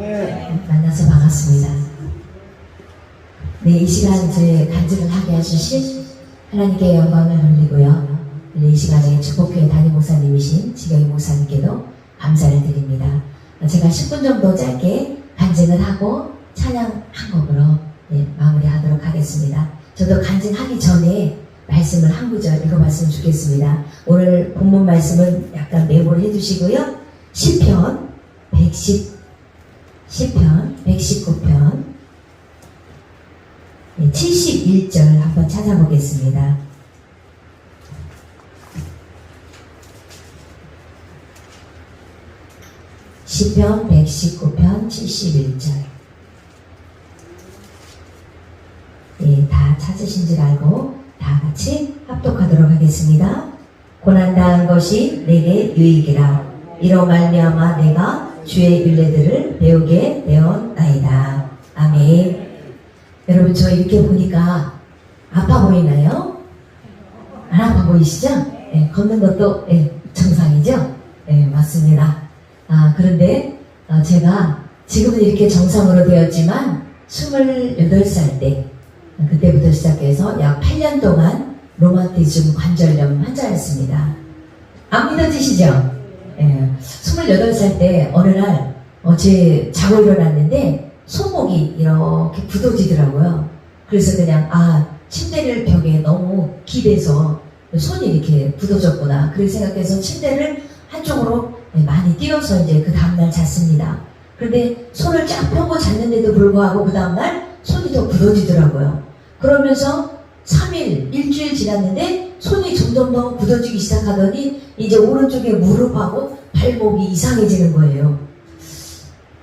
만나서 반갑습니다. 네, 이 시간 이제 간증을 하게 해주신 하나님께 영광을 돌리고요. 네, 이 시간에 축복교회 담임 목사님이신 지경희 목사님께도 감사를 드립니다. 제가 10분 정도 짧게 간증을 하고 찬양 한 곡으로 네, 마무리하도록 하겠습니다. 저도 간증하기 전에 말씀을 한 구절 읽어봤으면 좋겠습니다. 오늘 본문 말씀은 약간 메모를 해주시고요. 10편 110 10편 119편 71절 한번 찾아보겠습니다. 시편 119편 71절 예, 다 찾으신 줄 알고 다 같이 합독하도록 하겠습니다. 고난당한 것이 내게 유익이라 이로 말미암아 내가 주의 윤례들을 배우게 되었나이다. 아멘. 여러분 저 이렇게 보니까 아파 보이나요? 안 아파 보이시죠? 예, 걷는 것도 예, 정상이죠? 예, 맞습니다. 아, 그런데 어, 제가 지금은 이렇게 정상으로 되었지만 28살 때 그때부터 시작해서 약 8년 동안 로마티즘 관절염 환자였습니다. 안 믿어지시죠? 예, 28살 때 어느 날 어제 자고 일어났는데 손목이 이렇게 굳어지더라고요. 그래서 그냥 아 침대를 벽에 너무 기대서 손이 이렇게 굳어졌구나. 그렇게 생각해서 침대를 한쪽으로 많이 띄워서 이제 그 다음날 잤습니다. 그런데 손을 쫙 펴고 잤는데도 불구하고 그 다음날 손이 더 굳어지더라고요. 그러면서 3일, 일주일 지났는데 손이 점점 더 굳어지기 시작하더니 이제 오른쪽에 무릎하고 발목이 이상해지는 거예요.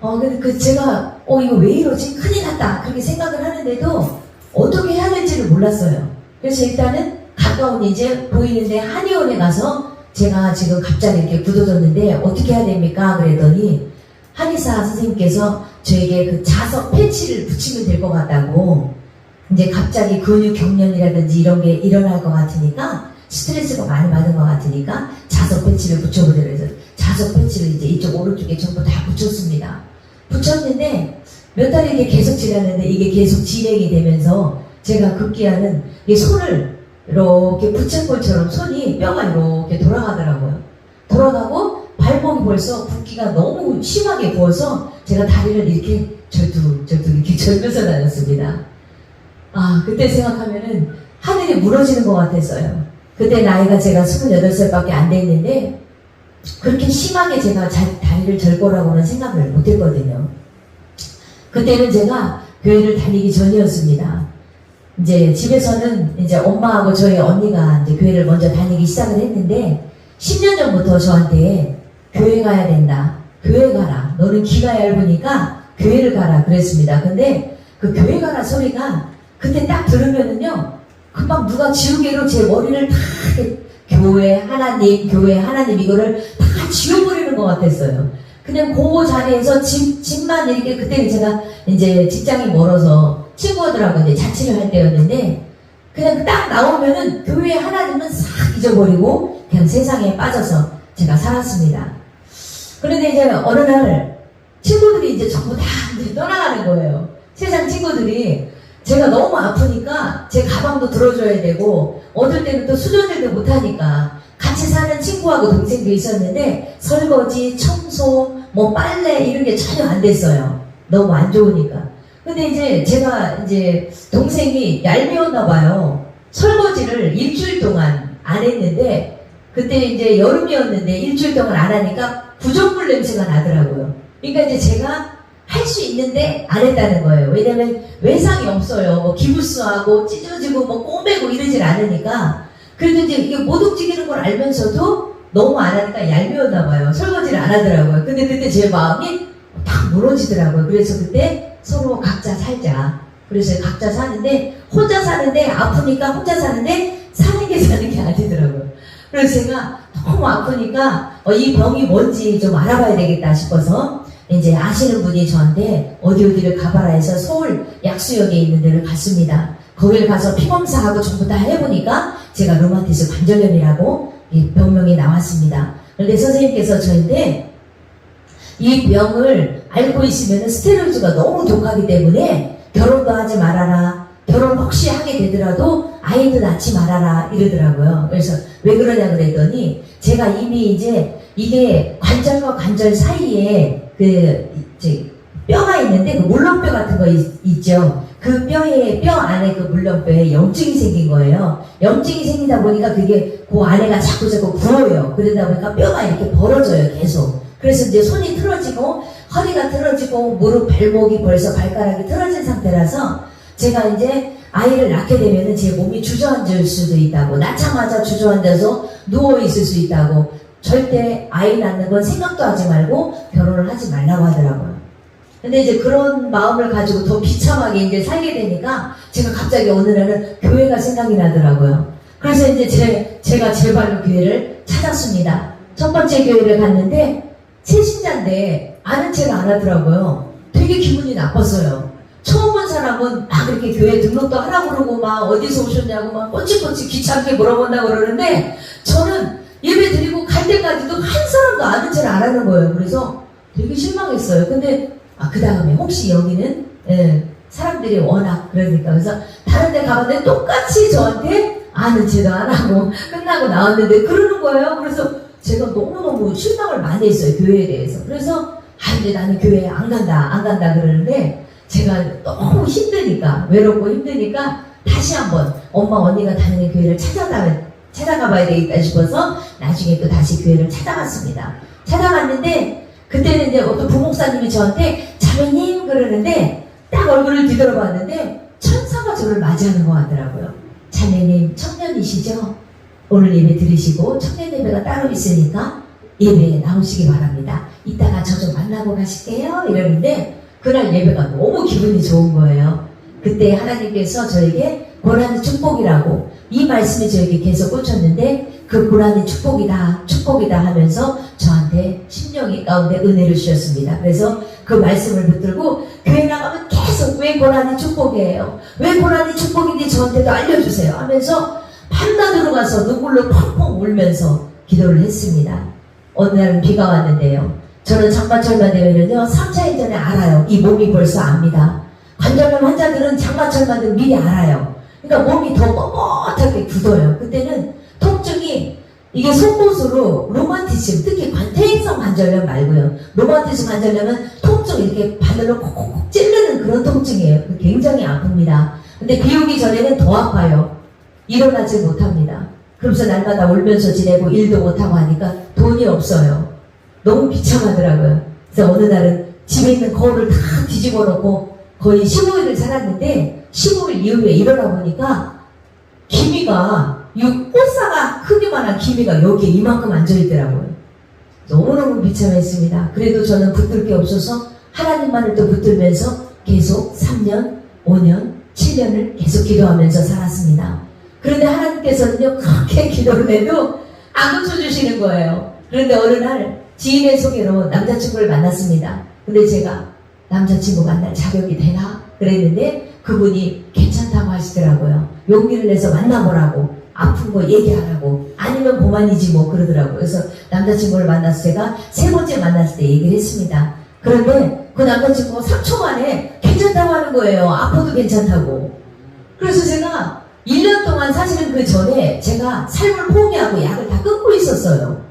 어, 근데 그 제가, 어, 이거 왜 이러지? 큰일 났다. 그렇게 생각을 하는데도 어떻게 해야 될지를 몰랐어요. 그래서 일단은 가까운 이제 보이는데 한의원에 가서 제가 지금 갑자기 이렇게 굳어졌는데 어떻게 해야 됩니까? 그랬더니 한의사 선생님께서 저에게 그 자석 패치를 붙이면 될 것 같다고 이제 갑자기 근육 경련이라든지 이런 게 일어날 것 같으니까 스트레스가 많이 받은 것 같으니까 자석 패치를 붙여보려고 해서 자석 패치를 이제 이쪽 오른쪽에 전부 다 붙였습니다. 붙였는데 몇 달이 이렇게 계속 지났는데 이게 계속 진행이 되면서 제가 급기야는 이 손을 이렇게 것처럼 손이 뼈가 이렇게 돌아가더라고요. 돌아가고 발목이 벌써 붓기가 너무 심하게 부어서 제가 다리를 이렇게 절뚝 절뚝 이렇게 절면서 다녔습니다. 아, 그때 생각하면은 하늘이 무너지는 것 같았어요. 그때 나이가 제가 28살밖에 안 됐는데 그렇게 심하게 제가 자- 다리를 절 거라고는 생각을 못 했거든요. 그때는 제가 교회를 다니기 전이었습니다. 이제 집에서는 이제 엄마하고 저희 언니가 이제 교회를 먼저 다니기 시작을 했는데 10년 전부터 저한테 교회 가야 된다. 교회 가라. 너는 귀가 얇으니까 교회를 가라. 그랬습니다. 근데 그 교회 가라 소리가 그때 딱 들으면은요, 금방 누가 지우개로 제 머리를 다 교회 하나님, 교회 하나님 이거를 다 지워버리는 것 같았어요. 그냥 그 자리에서 집, 집만 이렇게 그때는 제가 이제 직장이 멀어서 친구들하고 이제 자취를 할 때였는데 그냥 딱 나오면은 교회 하나님은 싹 잊어버리고 그냥 세상에 빠져서 제가 살았습니다. 그런데 이제 어느 날 친구들이 이제 전부 다 이제 떠나가는 거예요. 세상 친구들이 제가 너무 아프니까 제 가방도 들어줘야 되고 어떨 때는 또 수전들도 못하니까 같이 사는 친구하고 동생도 있었는데 설거지, 청소, 뭐 빨래 이런 게 전혀 안 됐어요. 너무 안 좋으니까. 근데 이제 제가 이제 동생이 얄미웠나 봐요. 설거지를 일주일 동안 안 했는데 그때 이제 여름이었는데 일주일 동안 안 하니까 부적물 냄새가 나더라고요. 그러니까 이제 제가 할 수 있는데 안 했다는 거예요. 왜냐면 외상이 없어요. 뭐 기부스하고 찢어지고 뭐 꼬매고 이러질 않으니까 그래도 이제 이게 못 움직이는 걸 알면서도 너무 안 하니까 얄미웠나 봐요. 설거지를 안 하더라고요. 근데 그때 제 마음이 탁 무너지더라고요. 그래서 그때 서로 각자 살자. 그래서 각자 사는데 혼자 사는데 아프니까 혼자 사는데 사는 게 사는 게 아니더라고요. 그래서 제가 너무 아프니까 어, 이 병이 뭔지 좀 알아봐야 되겠다 싶어서 이제 아시는 분이 저한테 어디 어디를 가봐라 해서 서울 약수역에 있는 데를 갔습니다. 거기를 가서 피검사하고 전부 다 해보니까 제가 루마티스 관절염이라고 이 병명이 나왔습니다. 그런데 선생님께서 저한테 이 병을 알고 있으면 스테로이드가 너무 독하기 때문에 결혼도 하지 말아라. 결혼 혹시 하게 되더라도 아이도 낳지 말아라 이러더라고요. 그래서 왜 그러냐 그랬더니 제가 이미 이제 이게 관절과 관절 사이에 그 뼈가 있는데 그 물렁뼈 같은 거 있, 있죠. 그 뼈에 뼈 안에 그 물렁뼈에 염증이 생긴 거예요. 염증이 생기다 보니까 그게 그 안에가 자꾸 자꾸 부어요. 그러다 보니까 뼈가 이렇게 벌어져요 계속. 그래서 이제 손이 틀어지고 허리가 틀어지고 무릎 발목이 벌써 발가락이 틀어진 상태라서 제가 이제 아이를 낳게 되면은 제 몸이 주저앉을 수도 있다고 낳자마자 주저앉아서 누워 있을 수 있다고 절대 아이 낳는 건 생각도 하지 말고 결혼을 하지 말라고 하더라고요. 근데 이제 그런 마음을 가지고 더 비참하게 이제 살게 되니까 제가 갑자기 어느 날은 교회가 생각이 나더라고요. 그래서 이제 제, 제가 제발로 교회를 찾았습니다. 첫 번째 교회를 갔는데 새신자인데 아는 체가 안 하더라고요. 되게 기분이 나빴어요. 처음 온 사람은 막 이렇게 교회 등록도 하라고 그러고 막 어디서 오셨냐고 막 꼬치꼬치 귀찮게 물어본다고 그러는데 저는 예배 드리고 갈 때까지도 한 사람도 아는 안 하는 거예요. 그래서 되게 실망했어요. 근데 아, 그 다음에 혹시 여기는 예, 사람들이 워낙 그러니까 그래서 다른 데 가봤는데 똑같이 저한테 아는 체도 안 하고 끝나고 나왔는데 그러는 거예요. 그래서 제가 너무너무 실망을 많이 했어요. 교회에 대해서. 그래서 아 이제 나는 교회에 안 간다 안 간다 그러는데 제가 너무 힘드니까 외롭고 힘드니까 다시 한번 엄마 언니가 다니는 교회를 찾아가 찾아가 봐야 되겠다 싶어서 나중에 또 다시 교회를 찾아갔습니다. 찾아갔는데 그때는 이제 어떤 부목사님이 저한테 자매님 그러는데 딱 얼굴을 뒤돌아봤는데 천사가 저를 맞이하는 것 같더라고요. 자매님 청년이시죠? 오늘 예배 들으시고 청년 예배가 따로 있으니까 예배에 나오시기 바랍니다. 이따가 저 좀 만나고 가실게요. 이러는데 그날 예배가 너무 기분이 좋은 거예요. 그때 하나님께서 저에게 고난의 축복이라고 이 말씀이 저에게 계속 꽂혔는데 그 고난의 축복이다, 축복이다 하면서 저한테 심령이 가운데 은혜를 주셨습니다. 그래서 그 말씀을 붙들고 교회 나가면 계속 왜 고난이 축복이에요? 왜 고난이 축복인지 저한테도 알려주세요 하면서 밤낮으로 가서 눈물로 펑펑 울면서 기도를 했습니다. 어느 날은 비가 왔는데요. 저는 장마철만 되면요, 3차일 전에 알아요. 이 몸이 벌써 압니다. 관절염 환자들은 장마철만 되면 미리 알아요. 그러니까 몸이 더 뻣뻣하게 굳어요. 그때는 통증이 이게 속옷으로 로마티즘, 특히 관퇴행성 관절염 말고요. 로마티즘 관절염은 통증 이렇게 바늘로 콕콕콕 찌르는 그런 통증이에요. 굉장히 아픕니다. 근데 비 오기 전에는 더 아파요. 일어나지 못합니다. 그러면서 날마다 울면서 지내고 일도 못하고 하니까 돈이 없어요. 너무 비참하더라고요. 그래서 어느 날은 집에 있는 거울을 다 뒤집어 놓고 거의 15일을 살았는데 15일 이후에 일어나 보니까 기미가 이 꽃사가 크기만한 기미가 여기에 이만큼 앉아있더라고요. 너무너무 비참했습니다. 그래도 저는 붙들 게 없어서 하나님만을 또 붙들면서 계속 3년, 5년, 7년을 계속 기도하면서 살았습니다. 그런데 하나님께서는요, 그렇게 기도를 해도 안 고쳐주시는 거예요. 그런데 어느 날 지인의 소개로 남자친구를 만났습니다. 근데 제가 남자친구 만날 자격이 되나? 그랬는데 그분이 괜찮다고 하시더라고요. 용기를 내서 만나보라고. 아픈 거 얘기하라고. 아니면 그만이지 뭐 그러더라고요. 그래서 남자친구를 만나서 제가 세 번째 만났을 때 얘기를 했습니다. 그런데 그 남자친구가 3초 만에 괜찮다고 하는 거예요. 아파도 괜찮다고. 그래서 제가 1년 동안 사실은 그 전에 제가 삶을 포기하고 약을 다 끊고 있었어요.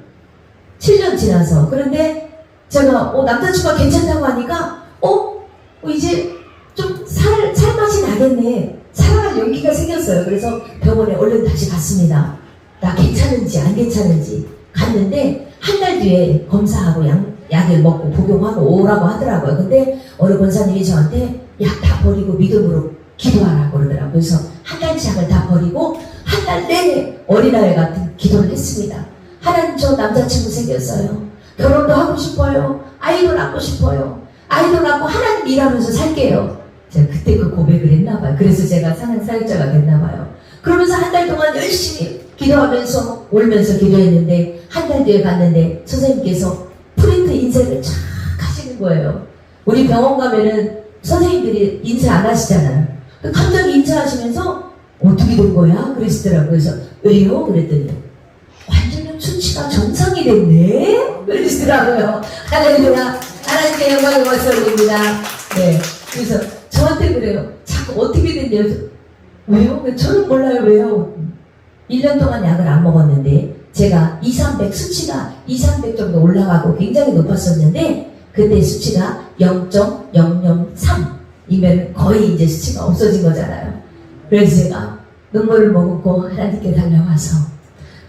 7년 지나서. 그런데 제가 어, 남자친구가 괜찮다고 하니까 어? 어, 이제 좀 살, 살맛이 나겠네. 살아갈 용기가 생겼어요. 그래서 병원에 얼른 다시 갔습니다. 나 괜찮은지 안 괜찮은지 갔는데 한 달 뒤에 검사하고 약, 약을 먹고 복용하고 오라고 하더라고요. 근데 어느 권사님이 저한테 약 다 버리고 믿음으로 기도하라고 그러더라고요. 그래서 한 달치 약을 다 버리고 한 달 내내 어린아이 같은 기도를 했습니다. 하나님 저 남자친구 생겼어요. 결혼도 하고 싶어요. 아이도 낳고 싶어요. 아이도 낳고 하나님 일하면서 살게요. 제가 그때 그 고백을 했나 봐요. 그래서 제가 사는 사역자가 됐나 봐요. 그러면서 한 달 동안 열심히 기도하면서 울면서 기도했는데 한 달 뒤에 갔는데 선생님께서 프린트 인쇄를 쫙 하시는 거예요. 우리 병원 가면은 선생님들이 인쇄 안 하시잖아요. 갑자기 인쇄하시면서 어떻게 된 거야? 그러시더라고요. 그래서 왜요? 그랬더니 됐네? 그러시더라고요. 할렐루야. 하나님 하나님께 영광의 박수 올립니다. 네. 그래서 저한테 그래요. 자꾸 어떻게 된대요? 왜요? 저는 몰라요. 왜요? 1년 동안 약을 안 먹었는데 제가 2, 300 수치가 2, 300 정도 올라가고 굉장히 높았었는데 그때 수치가 0.003이면 거의 이제 수치가 없어진 거잖아요. 그래서 제가 눈물을 머금고 하나님께 달려와서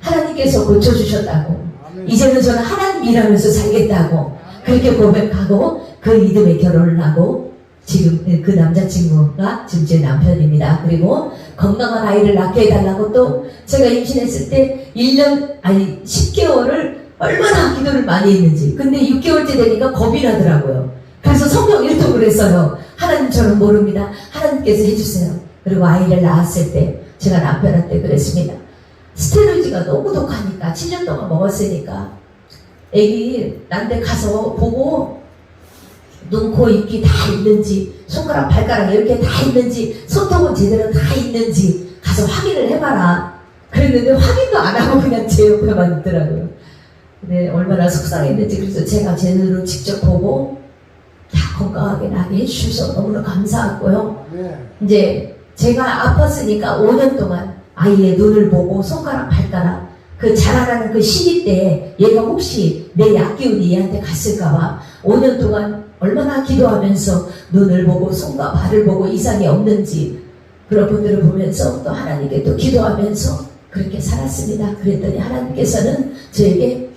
하나님께서 고쳐주셨다고 이제는 저는 하나님 일하면서 살겠다고 그렇게 고백하고 그 믿음의 결혼을 하고 지금 그 남자친구가 지금 제 남편입니다. 그리고 건강한 아이를 낳게 해달라고 또 제가 임신했을 때 1년 아니 10개월을 얼마나 기도를 많이 했는지 근데 6개월째 되니까 겁이 나더라고요. 그래서 성경 일독을 했어요. 하나님 저는 모릅니다. 하나님께서 해주세요. 그리고 아이를 낳았을 때 제가 남편한테 그랬습니다. 스테로이드가 너무 독하니까 7년 동안 먹었으니까 애기 난데 가서 보고 눈, 코, 입기 다 있는지 손가락, 발가락 이렇게 다 있는지 손톱은 제대로 다 있는지 가서 확인을 해봐라. 그랬는데 확인도 안 하고 그냥 제 옆에만 있더라고요. 근데 얼마나 속상했는지 그래서 제가 제 눈으로 직접 보고 다 건강하게 나게 해주셔서 너무나 감사하고요. 네. 이제 제가 아팠으니까 5년 동안 아이의 눈을 보고 손가락, 발가락 그 자라나는 그 시기 때 얘가 혹시 내 약기운이 얘한테 갔을까봐 5년 동안 얼마나 기도하면서 눈을 보고 손과 발을 보고 이상이 없는지 그런 분들을 보면서 또 하나님께 또 기도하면서 그렇게 살았습니다. 그랬더니 하나님께서는 저에게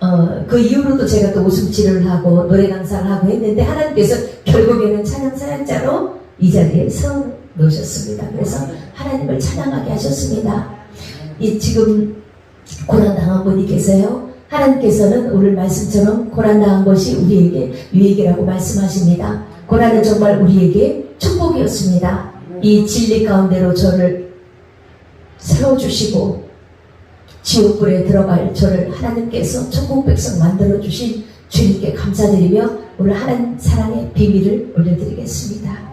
어, 그 이후로도 제가 또 웃음 치료를 하고 노래 강사를 하고 했는데 하나님께서 결국에는 찬양 사역자로 이 자리에 서 놓으셨습니다. 그래서 하나님을 찬양하게 하셨습니다. 이 지금 고난 당한 분이 계세요. 하나님께서는 오늘 말씀처럼 고난 당한 것이 우리에게 유익이라고 말씀하십니다. 고난은 정말 우리에게 축복이었습니다. 이 진리 가운데로 저를 세워주시고 지옥불에 들어갈 저를 하나님께서 천국 백성 만들어 주신 주님께 감사드리며 오늘 하나님 사랑의 비밀을 올려드리겠습니다.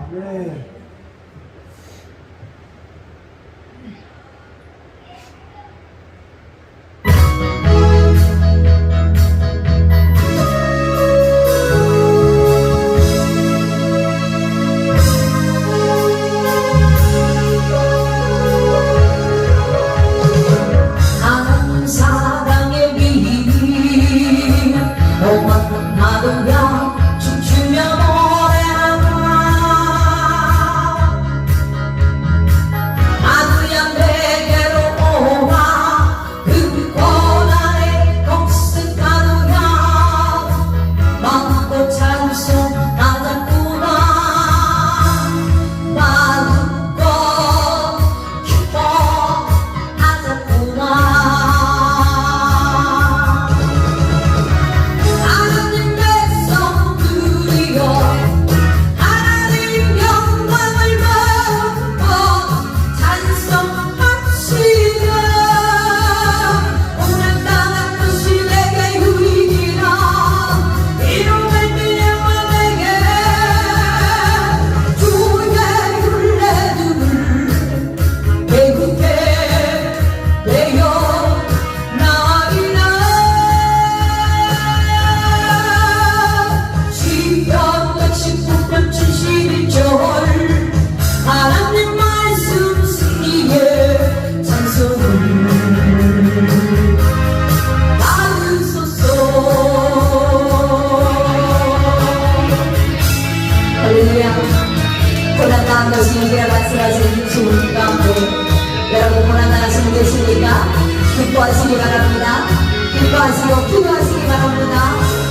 기뻐하시기 바랍니다. 기뻐하시고 기도하시기 바랍니다.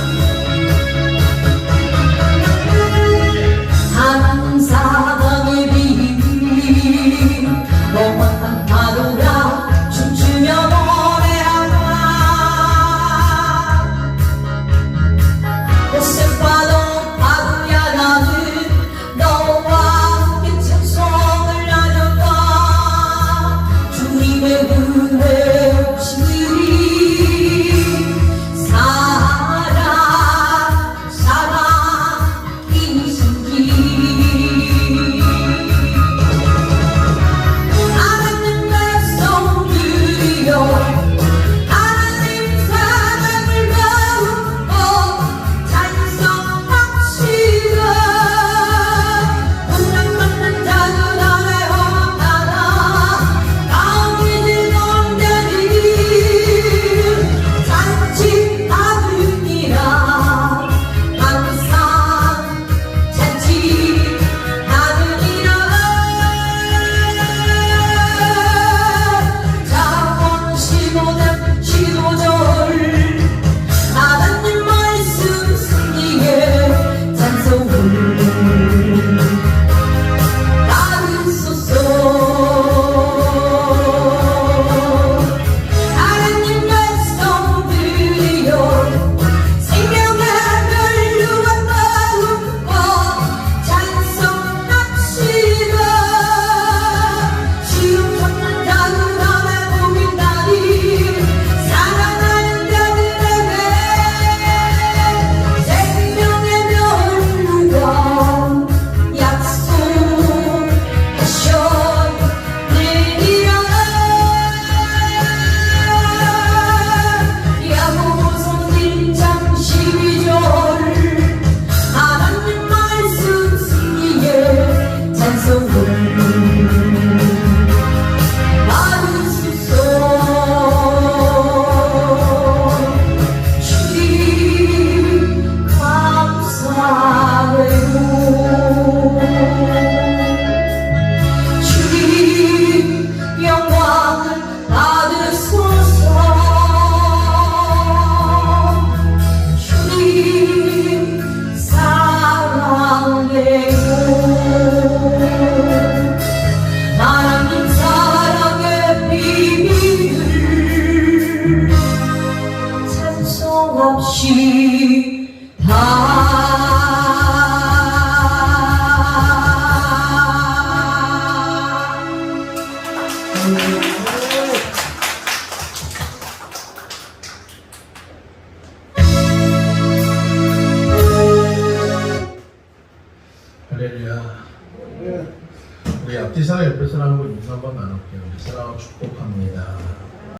한 그대